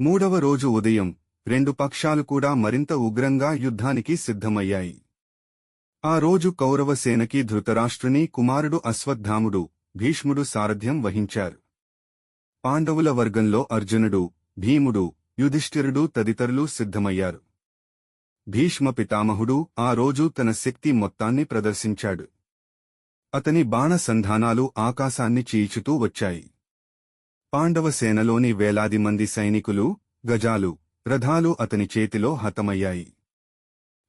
మూడవ రోజు ఉదయం రెండు పక్షాలు కూడా మరింత ఉగ్రంగా యుద్ధానికి సిద్ధమయ్యాయి. ఆ రోజు కౌరవ సేనకి ధృతరాష్ట్రుని కుమారుడు అశ్వత్థాముడు భీష్ముడు సారథ్యం వహించారు. పాండవుల వర్గంలో అర్జునుడు భీముడు యుధిష్ఠిరుడు తదితరులు సిద్ధమయ్యారు. భీష్మ పితామహుడు ఆ రోజు తన శక్తి మొత్తాన్ని ప్రదర్శించాడు. అతని బాణసంధానాలు ఆకాశాన్ని చీల్చుతూ వచ్చాయి. పాండవ సేనలోని వేలాది మంది సైనికులు గజాలు రథాలు అతని చేతిలో హతమయ్యాయి.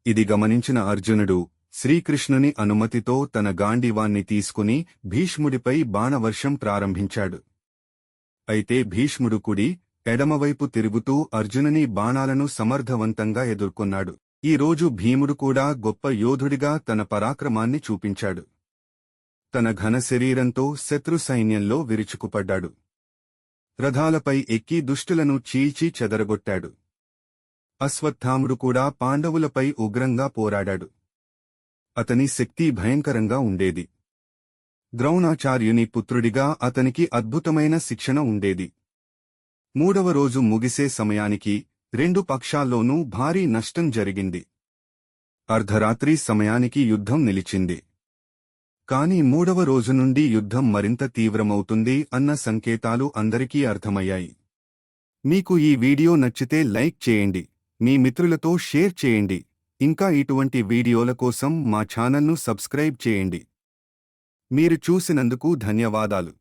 ఇది గమనించిన అర్జునుడు శ్రీకృష్ణుని అనుమతితో తన గాంధీవాన్ని తీసుకుని భీష్ముడిపై బాణవర్షం ప్రారంభించాడు. అయితే భీష్ముడు కుడి ఎడమవైపు తిరుగుతూ అర్జునుని బాణాలను సమర్థవంతంగా ఎదుర్కొన్నాడు. ఈ రోజు భీముడు కూడా గొప్ప యోధుడిగా తన పరాక్రమాన్ని చూపించాడు. తన ఘన శరీరంతో శత్రు సైన్యంలో విరుచుకుపడ్డాడు. రథాలపై ఎక్కి దుష్టులను చీల్చి చెదరగొట్టాడు. అశ్వత్థాముడు కూడా పాండవులపై ఉగ్రంగా పోరాడాడు. అతని శక్తి భయంకరంగా ఉండేది. ద్రోణాచార్యుని పుత్రుడిగా అతనికి అద్భుతమైన శిక్షణ ఉండేది. మూడవ రోజు ముగిసే సమయానికి రెండు పక్షాల్లోనూ భారీ నష్టం జరిగింది. అర్ధరాత్రి సమయానికి యుద్ధం నిలిచింది. కాని మూడవ రోజు నుండి యుద్ధం మరింత తీవ్రమవుతుంది అన్న సంకేతాలు అందరికీ అర్థమయ్యాయి. మీకు ఈ వీడియో నచ్చితే లైక్ చేయండి మీ మిత్రులతో షేర్ చేయండి ఇంకా ఇటువంటి వీడియోల కోసం మా ఛానల్ను సబ్స్క్రైబ్ చేయండి. మీరు చూసినందుకు ధన్యవాదాలు.